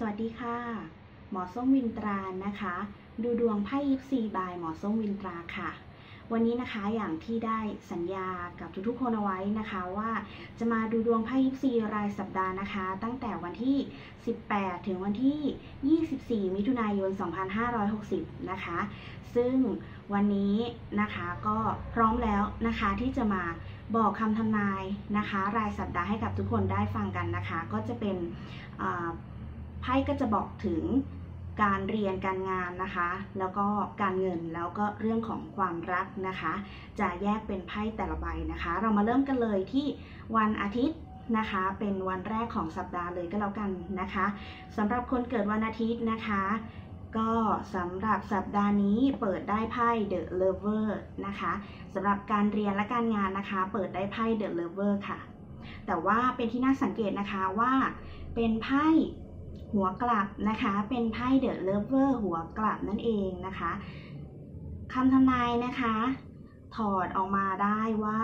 สวัสดีค่ะ หมอส้มวินตรานะคะ ดูดวงไพ่ยิปซีบายหมอส้มวินตราค่ะ วันนี้นะคะอย่างที่ได้สัญญากับทุกๆคนเอาไว้นะคะว่าจะมาดูดวงไพ่ยิปซีรายสัปดาห์นะคะ ตั้งแต่วันที่ 18 ถึงวันที่ 24 มิถุนายน 2560 นะคะ ซึ่งวันนี้นะคะก็พร้อมแล้วนะคะที่จะมาบอกคำทำนายนะคะ รายสัปดาห์ให้กับทุกคนได้ฟังกันนะคะ ก็จะเป็น ไพ่ก็จะบอกถึงการเรียนการงานนะคะ แล้วก็การเงินแล้วก็เรื่องของความรักนะคะ จะแยกเป็นไพ่แต่ละใบนะคะ เรามาเริ่มกันเลยที่วันอาทิตย์นะคะ เป็นวันแรกของสัปดาห์เลยก็แล้วกันนะคะสำหรับคนเกิดวันอาทิตย์นะคะ ก็สำหรับสัปดาห์นี้เปิดได้ไพ่ The Lover นะคะสำหรับการเรียนและการงานนะคะ เปิดได้ไพ่ The Lover ค่ะ แต่ว่าเป็นที่น่าสังเกตนะคะว่าเป็นไพ่ หัวกลับนะคะ เป็นไพ่เดอะเลเวอร์หัวกลับนั่นเองนะคะคำทำนายนะคะ ถอดออกมาได้ว่า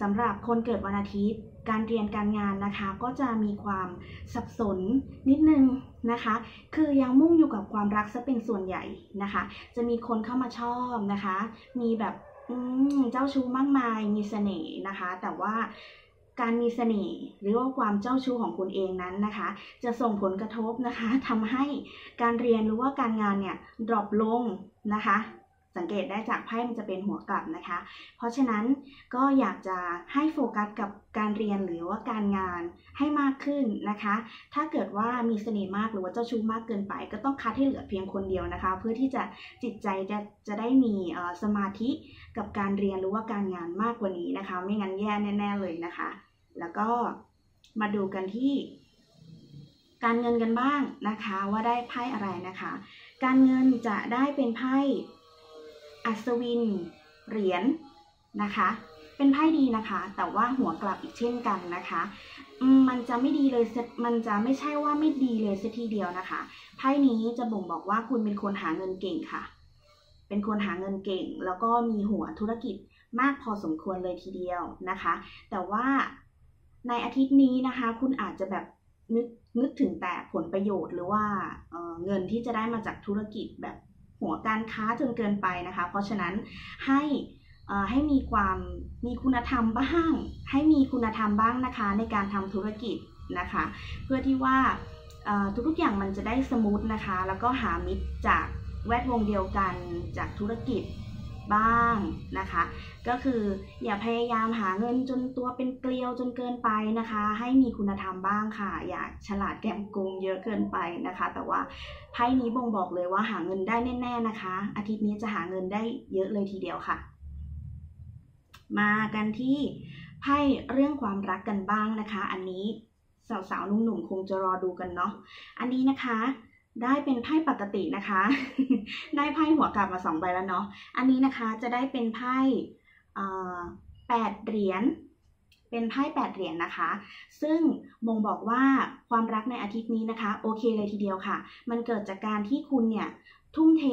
สำหรับคนเกิดวันอาทิตย์ การเรียนการงานนะคะ ก็จะมีความสับสนนิดนึงนะคะ คือยังมุ่งอยู่กับความรักซะเป็นส่วนใหญ่นะคะ จะมีคนเข้ามาชอบนะคะ มีแบบเจ้าชู้มากมายมีเสน่ห์นะคะ แต่ว่า การมีเสน่ห์หรือว่าความเจ้าชู้ของคุณเองนั้นนะคะ จะส่งผลกระทบนะคะทำให้การเรียนหรือว่าการงานเนี่ยดรอปลงนะคะ สังเกตได้จากไพ่มันจะเป็นหัวกลับนะคะ เพราะฉะนั้นก็อยากจะให้โฟกัสกับการเรียนหรือว่าการงานให้มากขึ้นนะคะ ถ้าเกิดว่ามีเสน่ห์มากหรือว่าเจ้าชู้มากเกินไป ก็ต้องคัดให้เหลือเพียงคนเดียวนะคะ เพื่อที่จะจิตใจจะจะได้มีสมาธิกับการเรียนหรือว่าการงานมากกว่านี้นะคะ ไม่งั้นแย่แน่ ๆเลยนะคะ แล้วก็มาดูกันที่ การเงินกันบ้างนะคะว่าได้ไพ่อะไรนะคะ การเงินจะได้เป็นไพ่อัศวิน เหรียญนนะคะ เป็นไพ่ดีนะคะ แต่ว่าหัวกลับอีกเช่นกันนะคะ มันจะไม่ดีเลยมันจะไม่ใช่ว่าไม่ดีเลยสัทีเดียวนะคะไพ่นี้จะบ่งบอกว่าคุณเป็นคนหาเงินเก่งค่ะ เป็นคนหาเงินเก่ง แล้วก็มีหัวธุรกิจมากพอสมควรเลยทีเดียวนะคะ แต่ว่า ในอาทิตย์นี้นะคะ คุณอาจจะแบบนึกนึกถึงแต่ผลประโยชน์หรือว่าเเงินที่จะได้มาจากธุรกิจแบบหัวการค้าจนเกินไปนะคะ เพราะฉะนั้นให้ให้มีความมีคุณธรรมบ้าง ให้มีคุณธรรมบ้างนะคะ ในการทำธุรกิจนะคะ เพื่อที่ว่าทุกๆอย่างมันจะได้สมูทนะคะ แล้วก็หามิตรจากแวดวงเดียวกันจากธุรกิจ บ้างนะคะ ก็คืออย่าพยายามหาเงินจนตัวเป็นเกลียวจนเกินไปนะคะ ให้มีคุณธรรมบ้างค่ะ อย่าฉลาดแกมโกงเยอะเกินไปนะคะ แต่ว่าไพ่นี้บ่งบอกเลยว่าหาเงินได้แน่ๆนะคะ อาทิตย์นี้จะหาเงินได้เยอะเลยทีเดียวค่ะ มากันที่ไพ่เรื่องความรักกันบ้างนะคะ อันนี้สาวๆหนุ่มๆคงจะรอดูกันเนาะอันนี้นะคะ ได้เป็นไพ่ปกตินะคะ ได้ไพ่หัวกลับมาสองใบแล้วเนาะ อันนี้นะคะจะได้เป็นไพ่แปดเหรียญ เป็นไพ่แปดเหรียญนะคะ ซึ่งมงบอกว่าความรักในอาทิตย์นี้นะคะ โอเคเลยทีเดียวค่ะ มันเกิดจากการที่คุณเนี่ย ทุ่มเท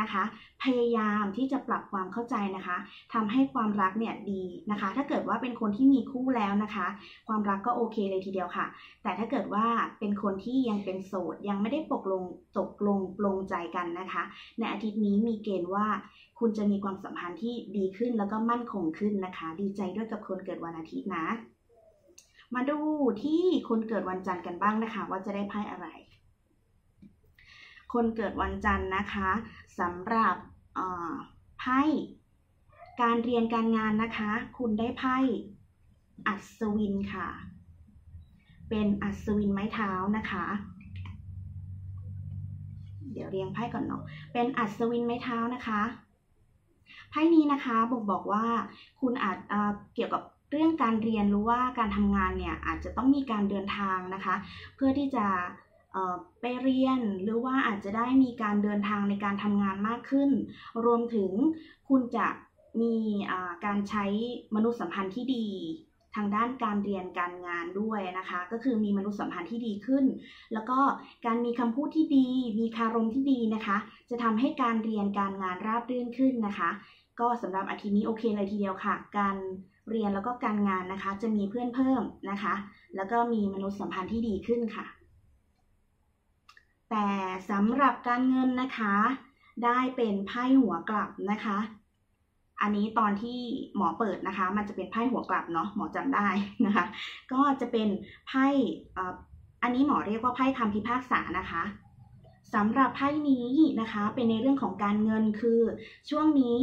นะคะ พยายามที่จะปรับความเข้าใจนะคะทำให้ความรักเนี่ยดีนะคะ ถ้าเกิดว่าเป็นคนที่มีคู่แล้วนะคะ ความรักก็โอเคเลยทีเดียวค่ะ แต่ถ้าเกิดว่าเป็นคนที่ยังเป็นโสดยังไม่ได้ปกลงตกลงปลงใจกันนะคะ ในอาทิตย์นี้มีเกณฑ์ว่าคุณจะมีความสัมพันธ์ที่ดีขึ้นแล้วก็มั่นคงขึ้นนะคะ ดีใจด้วยกับคนเกิดวันอาทิตย์นะ มาดูที่คนเกิดวันจันทร์กันบ้างนะคะ ว่าจะได้ไพ่อะไร คนเกิดวันจันทร์นะคะสำหรับไพ่การเรียนการงานนะคะ คุณได้ไพ่อัศวินค่ะ เป็นอัศวินไม้เท้านะคะ เดี๋ยวเรียงไพ่ก่อนเนาะเป็นอัศวินไม้เท้านะคะไพ่นี้นะคะบอกบอกว่าคุณอาจเกี่ยวกับเรื่องการเรียนหรือว่าการทำงานเนี่ยอาจจะต้องมีการเดินทางนะคะ เพื่อที่จะ ไปเรียนหรือว่าอาจจะได้มีการเดินทางในการทำงานมากขึ้น รวมถึงคุณจะมีการใช้มนุษยสัมพันธ์ที่ดีทางด้านการเรียนการงานด้วยนะคะ ก็คือมีมนุษยสัมพันธ์ที่ดีขึ้น แล้วก็การมีคำพูดที่ดี มีคารมที่ดีนะคะ จะทำให้การเรียนการงานราบรื่นขึ้นนะคะ ก็สำหรับอาทิตย์นี้โอเคเลยทีเดียวค่ะ การเรียนแล้วก็การงานนะคะ จะมีเพื่อนเพิ่มนะคะ แล้วก็มีมนุษยสัมพันธ์ที่ดีขึ้นค่ะ แต่สำหรับการเงินนะคะ ได้เป็นไพ่หัวกลับนะคะ อันนี้ตอนที่หมอเปิดนะคะ มันจะเป็นไพ่หัวกลับเนาะหมอจำได้นะคะ ก็จะเป็นไพ่อันนี้หมอเรียกว่าไพ่คำพิพากษานะคะสำหรับไพ่นี้นะคะเป็นในเรื่องของการเงินคือช่วงนี้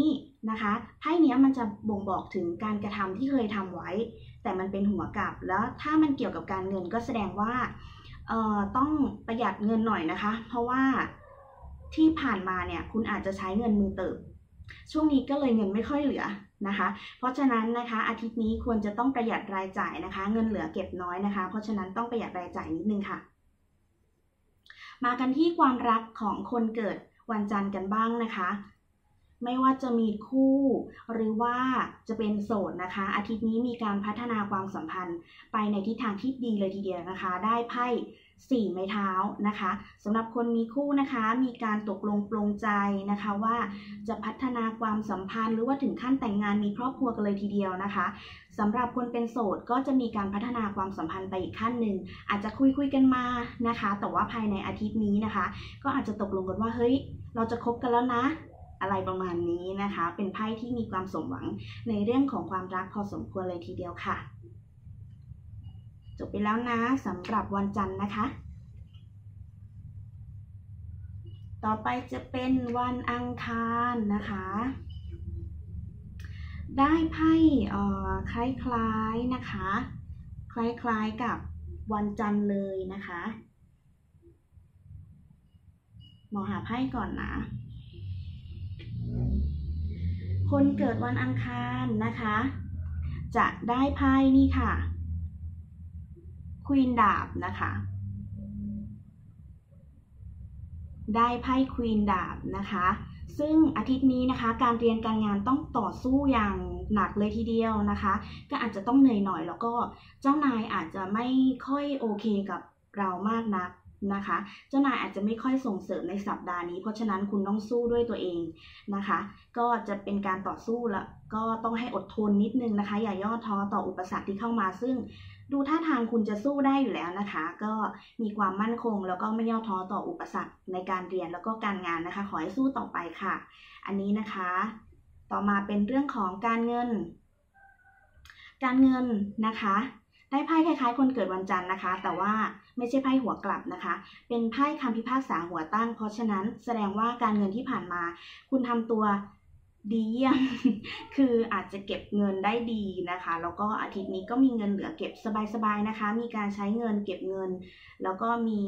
นะคะไพ่นี้มันจะบ่งบอกถึงการกระทำที่เคยทำไว้ แต่มันเป็นหัวกลับแล้วถ้ามันเกี่ยวกับการเงินก็แสดงว่า เอ่อต้องประหยัดเงินหน่อยนะคะ เพราะว่าที่ผ่านมาเนี่ยคุณอาจจะใช้เงินมือเติบ ช่วงนี้ก็เลยเงินไม่ค่อยเหลือนะคะ เพราะฉะนั้นนะคะอาทิตย์นี้ควรจะต้องประหยัดรายจ่ายนะคะ เงินเหลือเก็บน้อยนะคะ เพราะฉะนั้นต้องประหยัดรายจ่ายนิดนึงค่ะ มากันที่ความรักของคนเกิดวันจันทร์กันบ้างนะคะ ไม่ว่าจะมีคู่ หรือว่าจะเป็นโสดนะคะ อาทิตย์นี้มีการพัฒนาความสัมพันธ์ ไปในทิศทางที่ดีเลยทีเดียวนะคะ ได้ไพ่สี่ไม้เท้านะคะสำหรับคนมีคู่นะคะ มีการตกลงปลงใจนะคะว่าจะพัฒนาความสัมพันธ์ หรือว่าถึงขั้นแต่งงานมีครอบครัวกันเลยทีเดียวนะคะสำหรับคนเป็นโสดก็จะมีการพัฒนาความสัมพันธ์ไปอีกขั้นหนึ่งอาจจะคุยคุยกันมานะคะ แต่ว่าภายในอาทิตย์นี้นะคะ ก็อาจจะตกลงกันว่าเฮ้ยเราจะคบกันแล้วนะ อะไรประมาณนี้นะคะ เป็นไพ่ที่มีความสมหวังในเรื่องของความรักพอสมควรเลยทีเดียวค่ะ จบไปแล้วนะสำหรับวันจันทร์นะคะ ต่อไปจะเป็นวันอังคารนะคะ ได้ไพ่คล้ายๆนะคะ คล้ายๆกับวันจันทร์เลยนะคะมองหาไพ่ก่อนนะ คนเกิดวันอังคารนะคะ จะได้ไพ่นี่ค่ะควีนดาบนะคะ ได้ไพ่ควีนดาบนะคะ ซึ่งอาทิตย์นี้นะคะ การเรียนการงานต้องต่อสู้อย่างหนักเลยทีเดียวนะคะ ก็อาจจะต้องเหนื่อยหน่อยแล้วก็เจ้านายอาจจะไม่ค่อยโอเคกับเรามากนัก นะคะ เจ้านายอาจจะไม่ค่อยส่งเสริมในสัปดาห์นี้ เพราะฉะนั้นคุณต้องสู้ด้วยตัวเองนะคะ ก็จะเป็นการต่อสู้แล้วก็ต้องให้อดทนนิดนึงนะคะ อย่าย่อท้อต่ออุปสรรคที่เข้ามา ซึ่งดูท่าทางคุณจะสู้ได้อยู่แล้วนะคะ ก็มีความมั่นคง แล้วก็ไม่ย่อท้อต่ออุปสรรคในการเรียนแล้วก็การงานนะคะ ขอให้สู้ต่อไปค่ะ อันนี้นะคะ ต่อมาเป็นเรื่องของการเงิน การเงินนะคะ ได้ไพ่คล้ายๆ คนเกิดวันจันทร์นะคะ แต่ว่า ไม่ใช่ไพ่หัวกลับนะคะ เป็นไพ่คำพิพากษาหัวตั้ง เพราะฉะนั้นแสดงว่าการเงินที่ผ่านมา คุณทำตัวดีเยี่ยม คืออาจจะเก็บเงินได้ดีนะคะ แล้วก็อาทิตย์นี้ก็มีเงินเหลือเก็บสบายๆนะคะ มีการใช้เงินเก็บเงิน แล้วก็มี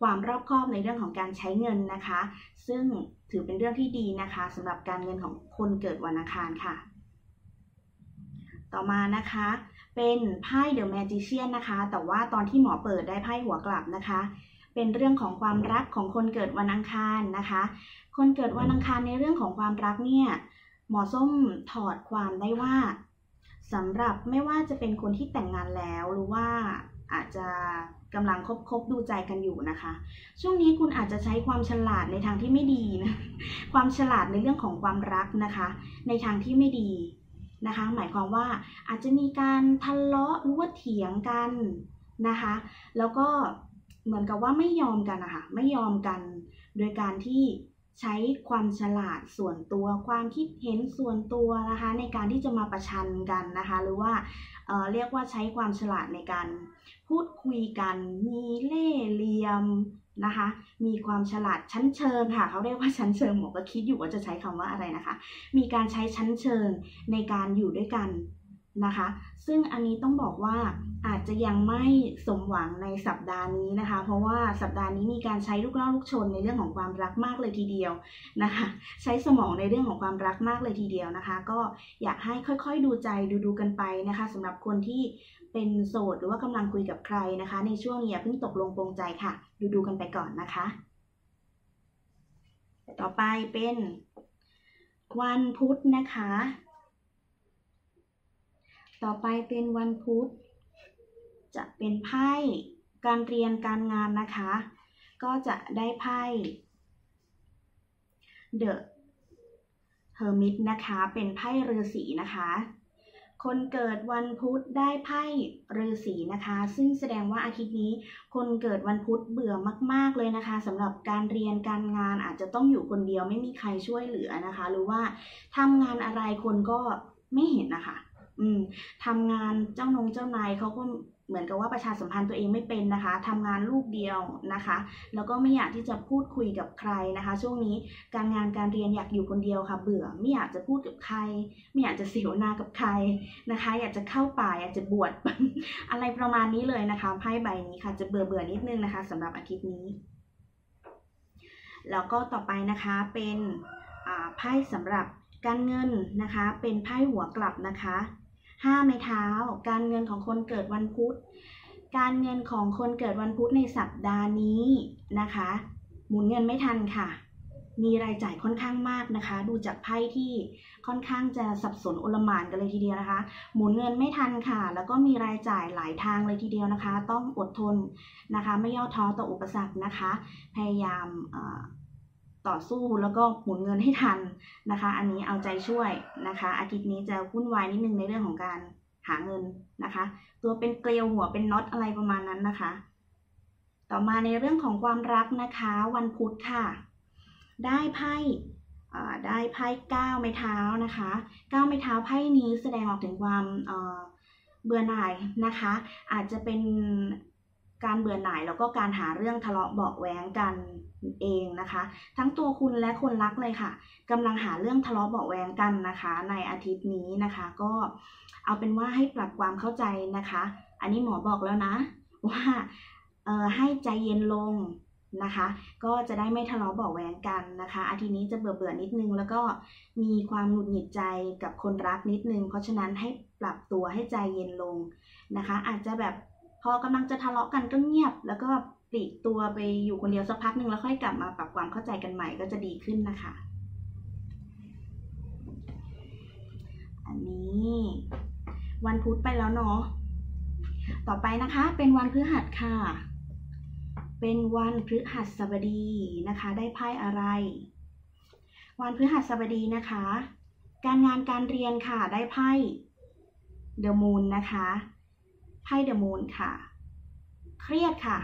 ความรอบคอบในเรื่องของการใช้เงินนะคะ ซึ่งถือเป็นเรื่องที่ดีนะคะสำหรับการเงินของคนเกิดวันอังคารค่ะ ต่อมานะคะ เป็นไพ่เดอะแมจิเชียนนะคะ แต่ว่าตอนที่หมอเปิดได้ไพ่หัวกลับนะคะ เป็นเรื่องของความรักของคนเกิดวันอังคารนะคะ คนเกิดวันอังคารในเรื่องของความรักเนี่ย หมอส้มถอดความได้ว่าสำหรับไม่ว่าจะเป็นคนที่แต่งงานแล้วหรือว่าอาจจะกำลังคบคบดูใจกันอยู่นะคะ ช่วงนี้คุณอาจจะใช้ความฉลาดในทางที่ไม่ดีนะ ความฉลาดในเรื่องของความรักนะคะ ในทางที่ไม่ดี นะคะ หมายความว่าอาจจะมีการทะเลาะหรือว่าเถียงกันนะคะ แล้วก็เหมือนกับว่าไม่ยอมกันนะคะไม่ยอมกัน โดยการที่ใช้ความฉลาดส่วนตัว ความคิดเห็นส่วนตัวนะคะ ในการที่จะมาประชันกันนะคะ หรือว่าเเรียกว่าใช้ความฉลาดในการพูดคุยกัน มีเล่เหลี่ยม นะคะ มีความฉลาดชั้นเชิงค่ะ เขาเรียกว่าชั้นเชิงหมอก็คิดอยู่ว่าจะใช้คำว่าอะไรนะคะ มีการใช้ชั้นเชิงในการอยู่ด้วยกัน นะคะ ซึ่งอันนี้ต้องบอกว่าอาจจะยังไม่สมหวังในสัปดาห์นี้นะคะ เพราะว่าสัปดาห์นี้มีการใช้ลูกล่อลูกชนในเรื่องของความรักมากเลยทีเดียวนะคะ ใช้สมองในเรื่องของความรักมากเลยทีเดียวนะคะ ก็อยากให้ค่อยๆดูใจดูๆกันไปนะคะสำหรับคนที่เป็นโสดหรือว่ากำลังคุยกับใครนะคะ ในช่วงนี้อย่าเพิ่งตกลงปรงใจค่ะ ดูๆกันไปก่อนนะคะ ต่อไปเป็นวันพุธนะคะ ต่อไปเป็นวันพุธ จะเป็นไพ่การเรียนการงานนะคะ ก็จะได้ไพ่ The Hermit นะคะ เป็นไพ่เรือสีนะคะ คนเกิดวันพุธได้ไพ่ฤาษีนะคะ ซึ่งแสดงว่าอาทิตย์นี้ คนเกิดวันพุธเบื่อมาก ๆเลยนะคะสำหรับการเรียนการงานอาจจะต้องอยู่คนเดียวไม่มีใครช่วยเหลือนะคะ หรือว่าทำงานอะไรคนก็ไม่เห็นนะคะ อืมทำงานเจ้านงเจ้านายเขาก็เหมือนกับว่าประชาสัมพันธ์ตัวเองไม่เป็นนะคะทำงานลูกเดียวนะคะ แล้วก็ไม่อยากที่จะพูดคุยกับใครนะคะ ช่วงนี้การงานการเรียนอยากอยู่คนเดียวค่ะ เบื่อไม่อยากจะพูดกับใคร ไม่อยากจะเสียวนากับใครนะคะ อยากจะเข้าป่าอยากจะบวชอะไรประมาณนี้เลยนะคะไพ่ใบนี้ค่ะ จะเบื่อเบื่อนิดนึงนะคะสำหรับอาทิตย์นี้ แล้วก็ต่อไปนะคะเป็นไพ่สำหรับการเงินนะคะ เป็นไพ่หัวกลับนะคะ ห้าไม้เท้า การเงินของคนเกิดวันพุธ การเงินของคนเกิดวันพุธในสัปดาห์นี้นะคะ หมุนเงินไม่ทันค่ะ มีรายจ่ายค่อนข้างมากนะคะ ดูจากไพ่ที่ค่อนข้างจะสับสนโอลหมานกันเลยทีเดียวนะคะ หมุนเงินไม่ทันค่ะ แล้วก็มีรายจ่ายหลายทางเลยทีเดียวนะคะ ต้องอดทนนะคะ ไม่ย่อท้อต่ออุปสรรคนะคะ พยายาม ต่อสู้แล้วก็หมุนเงินให้ทันนะคะ อันนี้เอาใจช่วยนะคะ อาทิตย์นี้จะวุ่นวายนิดนึงในเรื่องของการหาเงินนะคะ ตัวเป็นเกลียวหัวเป็นน็อตอะไรประมาณนั้นนะคะ ต่อมาในเรื่องของความรักนะคะ วันพุธค่ะ ได้ไพ่ได้ไพ่เก้าไม้เท้านะคะเก้าไม้เท้าไพ่นี้แสดงออกถึงความเบื่อหน่ายนะคะ อาจจะเป็น การเบื่อหน่ายแล้วก็การหาเรื่องทะเลาะเบาแหวงกันเองนะคะ ทั้งตัวคุณและคนรักเลยค่ะกำลังหาเรื่องทะเลาะเบาแหวงกันนะคะ ในอาทิตย์นี้นะคะ ก็เอาเป็นว่าให้ปรับความเข้าใจนะคะ อันนี้หมอบอกแล้วนะ ว่าเออให้ใจเย็นลงนะคะ ก็จะได้ไม่ทะเลาะเบาแหวงกันนะคะ อาทิตย์นี้จะเบื่อเบื่อนิดนึง แล้วก็มีความหงุดหงิดใจกับคนรักนิดนึง เพราะฉะนั้นให้ปรับตัวให้ใจเย็นลงนะคะ อาจจะแบบ พอกำลังจะทะเลาะกันก็เงียบ แล้วก็ปลีกตัวไปอยู่คนเดียวสักพักหนึ่งแล้วค่อยกลับมาปรับความเข้าใจกันใหม่ก็จะดีขึ้นนะคะ อันนี้วันพุธไปแล้วเนาะ ต่อไปนะคะเป็นวันพฤหัสค่ะ เป็นวันพฤหัสบดีนะคะ ได้ไพ่อะไร วันพฤหัสบดีนะคะ การงานการเรียนค่ะได้ไพ่เดอะมูนนะคะ ไพ่เดอะมูนค่ะ เครียดค่ะ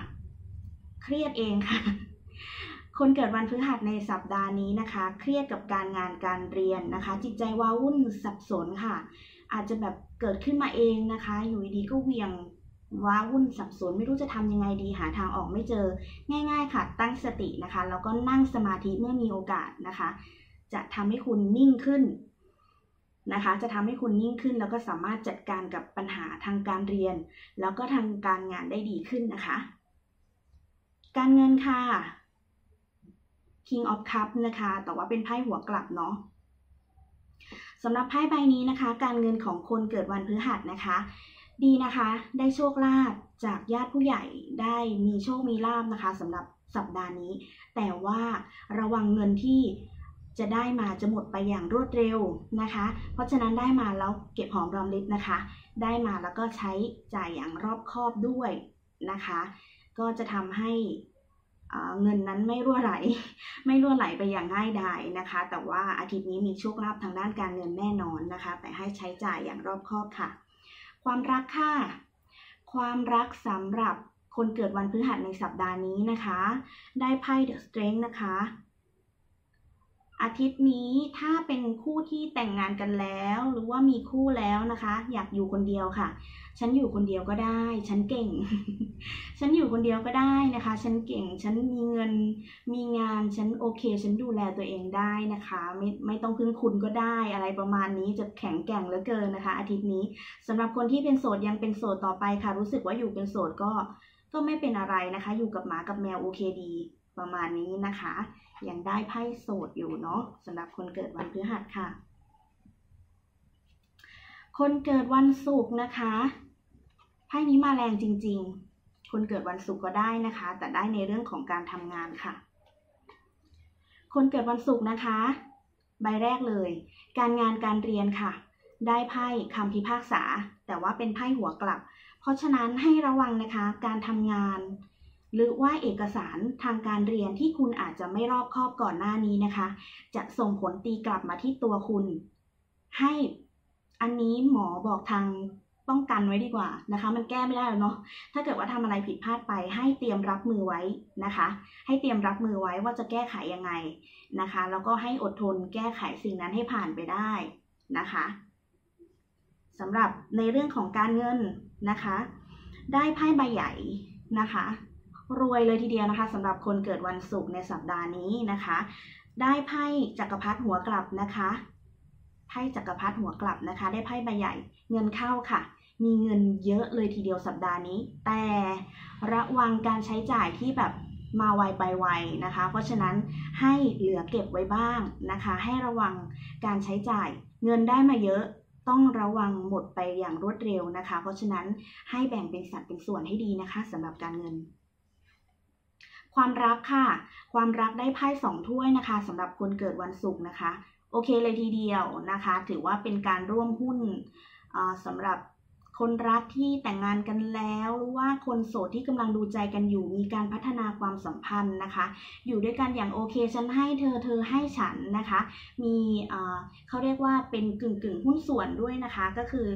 เครียดเองค่ะ คนเกิดวันพฤหัสในสัปดาห์นี้นะคะ เครียดกับการงานการเรียนนะคะ จิตใจว้าวุ่นสับสนค่ะ อาจจะแบบเกิดขึ้นมาเองนะคะ อยู่ดีๆก็เวียงว้าวุ่นสับสนไม่รู้จะทำยังไงดีหาทางออกไม่เจอง่าย ๆ ค่ะ ตั้งสตินะคะ แล้วก็นั่งสมาธิเมื่อมีโอกาสนะคะ จะทำให้คุณนิ่งขึ้น นะคะ จะทำให้คุณยิ่งขึ้น แล้วก็สามารถจัดการกับปัญหาทางการเรียน แล้วก็ทางการงานได้ดีขึ้นนะคะ การเงินค่ะ King of Cup นะคะ แต่ว่าเป็นไพ่หัวกลับเนาะสำหรับไพ่ใบนี้นะคะ การเงินของคนเกิดวันพฤหัสนะคะ ดีนะคะ ได้โชคลาภจากญาติผู้ใหญ่ได้มีโชคมีลาบนะคะสำหรับสัปดาห์นี้ แต่ว่าระวังเงินที่ จะได้มาจะหมดไปอย่างรวดเร็วนะคะ เพราะฉะนั้นได้มาแล้วเก็บหอมรอมริบนะคะ ได้มาแล้วก็ใช้จ่ายอย่างรอบคอบด้วยนะคะ ก็จะทำให้เงินนั้นไม่รั่วไหล ไม่รั่วไหลไปอย่างง่ายดายนะคะ แต่ว่าอาทิตย์นี้มีโชคลาภทางด้านการเงินแน่นอนนะคะ แต่ให้ใช้จ่ายอย่างรอบคอบค่ะ ความรักค่ะ ความรักสำหรับคนเกิดวันพฤหัสในสัปดาห์นี้นะคะ ได้ไพ่เดอะสเตรนนะคะ อาทิตย์นี้ถ้าเป็นคู่ที่แต่งงานกันแล้ว หรือว่ามีคู่แล้วนะคะ อยากอยู่คนเดียวค่ะ ฉันอยู่คนเดียวก็ได้ ฉันเก่ง ฉันอยู่คนเดียวก็ได้นะคะ ฉันเก่ง ฉันมีเงิน มีงาน ฉันโอเค ฉันดูแลตัวเองได้นะคะ ไม่ไม่ต้องพึ่งคุณก็ได้ อะไรประมาณนี้จะแข็งแกร่งเหลือเกินนะคะ อาทิตย์นี้สำหรับคนที่เป็นโสดยังเป็นโสดต่อไปค่ะ รู้สึกว่าอยู่เป็นโสดก็ก็ไม่เป็นอะไรนะคะ อยู่กับหมากับแมวโอเคดี ประมาณนี้นะคะ ยังได้ไพ่โสดอยู่เนาะสำหรับคนเกิดวันพฤหัสค่ะ คนเกิดวันศุกร์นะคะไพ่นี้มาแรงจริง ๆ คนเกิดวันศุกร์ก็ได้นะคะ แต่ได้ในเรื่องของการทำงานค่ะ คนเกิดวันศุกร์นะคะ ใบแรกเลย การงานการเรียนค่ะ ได้ไพ่คำพิพากษา แต่ว่าเป็นไพ่หัวกลับ เพราะฉะนั้นให้ระวังนะคะ การทำงาน หรือว่าเอกสารทางการเรียนที่คุณอาจจะไม่รอบคอบก่อนหน้านี้นะคะ จะส่งผลตีกลับมาที่ตัวคุณ ให้อันนี้หมอบอกทางป้องกันไว้ดีกว่านะคะ มันแก้ไม่ได้แล้วเนาะถ้าเกิดว่าทำอะไรผิดพลาดไป ให้เตรียมรับมือไว้นะคะ ให้เตรียมรับมือไว้ว่าจะแก้ไขยังไงนะคะ แล้วก็ให้อดทนแก้ไขสิ่งนั้นให้ผ่านไปได้นะคะสำหรับในเรื่องของการเงินนะคะ ได้ไพ่ใบใหญ่นะคะ รวยเลยทีเดียวนะคะสำหรับคนเกิดวันศุกร์ในสัปดาห์นี้นะคะ ได้ไพ่จักรพรรดิหัวกลับนะคะไพ่จักรพรรดิหัวกลับนะคะ ได้ไพ่ใบใหญ่เงินเข้าค่ะ มีเงินเยอะเลยทีเดียวสัปดาห์นี้ แต่ระวังการใช้จ่ายที่แบบมาไวไปไวนะคะ เพราะฉะนั้นให้เหลือเก็บไว้บ้างนะคะ ให้ระวังการใช้จ่าย เงินได้มาเยอะต้องระวังหมดไปอย่างรวดเร็วนะคะ เพราะฉะนั้นให้แบ่งเป็นสัดเป็นส่วนให้ดีนะคะสำหรับการเงิน ความรักค่ะ ความรักได้ไพ่สองถ้วยนะคะสำหรับคนเกิดวันศุกร์นะคะ โอเคเลยทีเดียวนะคะ ถือว่าเป็นการร่วมหุ้นสำหรับ คนรักที่แต่งงานกันแล้วหรือว่าคนโสดที่กำลังดูใจกันอยู่มีการพัฒนาความสัมพันธ์นะคะ อยู่ด้วยกันอย่างโอเคฉันให้เธอเธอให้ฉันนะคะ มีเขาเรียกว่าเป็นกึ่งกึ่งหุ้นส่วนด้วยนะคะ ก็คือ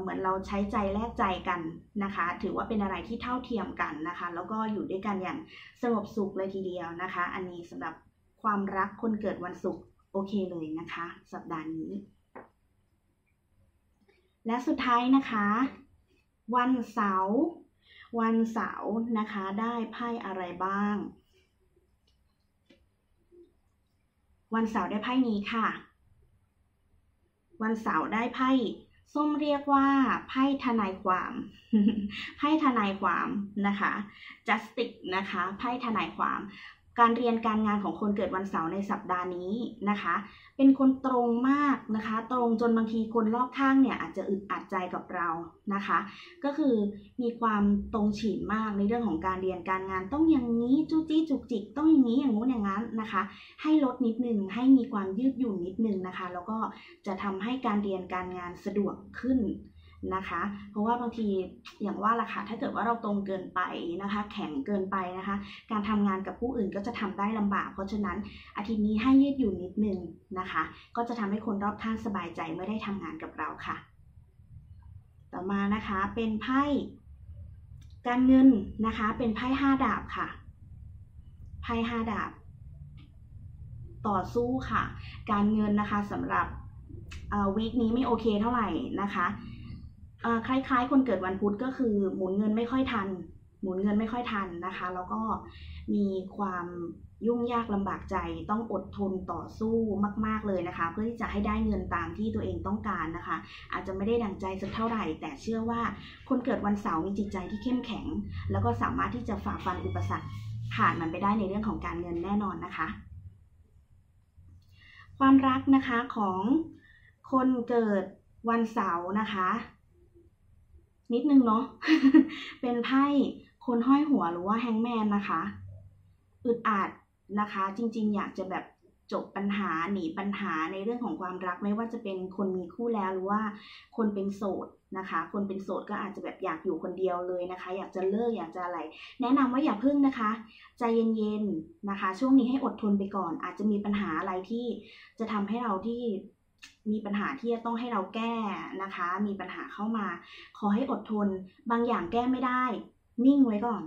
เหมือนเราใช้ใจแลกใจกันนะคะ ถือว่าเป็นอะไรที่เท่าเทียมกันนะคะ แล้วก็อยู่ด้วยกันอย่างสงบสุขเลยทีเดียวนะคะ อันนี้สำหรับความรักคนเกิดวันศุกร์โอเคเลยนะคะ สัปดาห์นี้ และสุดท้ายนะคะ วันเสาร์วันเสาร์นะคะ ได้ไพ่อะไรบ้าง วันเสาร์ได้ไพ่นี้ค่ะ วันเสาร์ได้ไพ่ส้มเรียกว่าไพ่ทนายความไพ่ทนายความนะคะ justice นะคะไพ่ทนายความ การเรียนการงานของคนเกิดวันเสาร์ในสัปดาห์นี้นะคะ เป็นคนตรงมากนะคะ ตรงจนบางทีคนรอบข้างเนี่ยอาจจะอึดอัดใจกับเรานะคะ ก็คือมีความตรงฉีนมากในเรื่องของการเรียนการงานต้องอย่างนี้จู้จี้จุกจิกต้องอย่างนี้อย่างงู้นอย่างนั้นนะคะ ให้ลดนิดนึงให้มีความยืดหยุ่นนิดนึงนะคะ แล้วก็จะทำให้การเรียนการงานสะดวกขึ้น นะคะ เพราะว่าบางทีอย่างว่าล่ะค่ะถ้าเกิดว่าเราตรงเกินไปนะคะ แข็งเกินไปนะคะ การทำงานกับผู้อื่นก็จะทำได้ลำบาก เพราะฉะนั้นอาทิตย์นี้ให้ยืดหยุ่นนิดนึงนะคะ ก็จะทำให้คนรอบข้างสบายใจเมื่อได้ทำงานกับเราค่ะ ต่อมานะคะเป็นไพ่การเงินนะคะเป็นไพ่ห้าดาบค่ะไพ่ห้าดาบ ต่อสู้ค่ะ การเงินนะคะสำหรับวีคนี้ไม่โอเคเท่าไหร่นะคะ คล้ายๆ คนเกิดวันพุธก็คือหมุนเงินไม่ค่อยทัน หมุนเงินไม่ค่อยทันนะคะ แล้วก็มีความยุ่งยากลำบากใจต้องอดทนต่อสู้มาก ๆเลยนะคะ เพื่อที่จะให้ได้เงินตามที่ตัวเองต้องการนะคะ อาจจะไม่ได้ดังใจสักเท่าไหร่ แต่เชื่อว่าคนเกิดวันเสาร์มีจิตใจที่เข้มแข็ง แล้วก็สามารถที่จะฝ่าฟันอุปสรรคผ่านมันไปได้ในเรื่องของการเงินแน่นอนนะคะ ความรักนะคะของคนเกิดวันเสาร์นะคะ นิดนึงเนาะ เป็นไพ่คนห้อยหัวหรือว่าแฮงแมนนะคะ อึดอัดนะคะ จริง ๆ อยากจะแบบจบปัญหาหนีปัญหาในเรื่องของความรักไม่ว่าจะเป็นคนมีคู่แล้วหรือว่าคนเป็นโสดนะคะ คนเป็นโสดก็อาจจะแบบอยากอยู่คนเดียวเลยนะคะ อยากจะเลิกอยากจะอะไร แนะนำว่าอย่าพึ่งนะคะ ใจเย็นๆนะคะ ช่วงนี้ให้อดทนไปก่อน อาจจะมีปัญหาอะไรที่จะทำให้เราที่ มีปัญหาที่จะต้องให้เราแก้นะคะ มีปัญหาเข้ามา ขอให้อดทน บางอย่างแก้ไม่ได้ นิ่งไว้ก่อน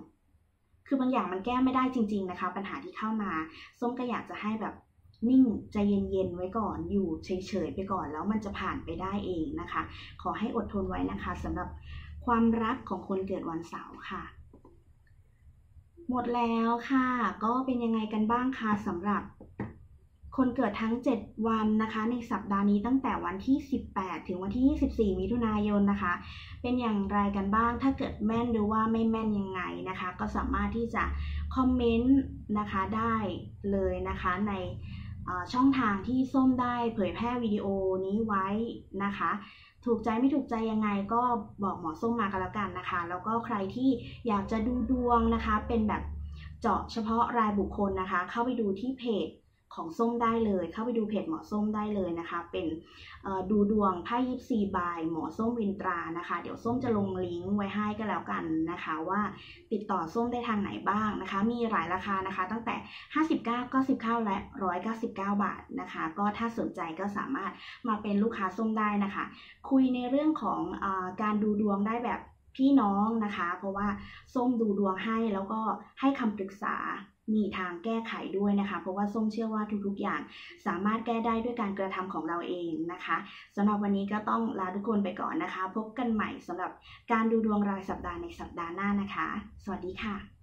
คือบางอย่างมันแก้ไม่ได้จริง ๆนะคะ ปัญหาที่เข้ามา ส้มก็อยากจะให้แบบนิ่งใจเย็นๆไว้ก่อน อยู่เฉยๆไปก่อน แล้วมันจะผ่านไปได้เองนะคะ ขอให้อดทนไว้นะคะสำหรับความรักของคนเกิดวันเสาร์ค่ะ หมดแล้วค่ะ ก็เป็นยังไงกันบ้างคะสำหรับ คนเกิดทั้ง 7 วันนะคะ ในสัปดาห์นี้ตั้งแต่วันที่ 18 ถึงวันที่ 24 มิถุนายนนะคะ เป็นอย่างไรกันบ้าง ถ้าเกิดแม่นหรือว่าไม่แม่นยังไงนะคะ ก็สามารถที่จะคอมเมนต์นะคะได้เลยนะคะในช่องทางที่ส้มได้เผยแพร่วิดีโอนี้ไว้นะคะ ถูกใจไม่ถูกใจยังไงก็บอกหมอส้มมากันแล้วกันนะคะ แล้วก็ใครที่อยากจะดูดวงนะคะ เป็นแบบเจาะเฉพาะรายบุคคลนะคะ เข้าไปดูที่เพจ ของส้มได้เลย เข้าไปดูเพจหมอส้มได้เลยนะคะ เป็นดูดวงไพ่ยิปซีบายหมอส้มวินตรานะคะ เดี๋ยวส้มจะลงลิงก์ไว้ให้ก็แล้วกันนะคะ ว่าติดต่อส้มได้ทางไหนบ้างนะคะ มีหลายราคานะคะ ตั้งแต่ 59 99 และ 199 บาทนะคะ ก็ถ้าสนใจก็สามารถมาเป็นลูกค้าส้มได้นะคะ คุยในเรื่องของอการดูดวงได้แบบพี่น้องนะคะ เพราะว่าส้มดูดวงให้แล้วก็ให้คำปรึกษา มีทางแก้ไขด้วยนะคะ เพราะว่าส้มเชื่อว่าทุกๆอย่างสามารถแก้ได้ด้วยการกระทำของเราเองนะคะสำหรับวันนี้ก็ต้องลาทุกคนไปก่อนนะคะ พบกันใหม่สำหรับการดูดวงรายสัปดาห์ในสัปดาห์หน้านะคะ สวัสดีค่ะ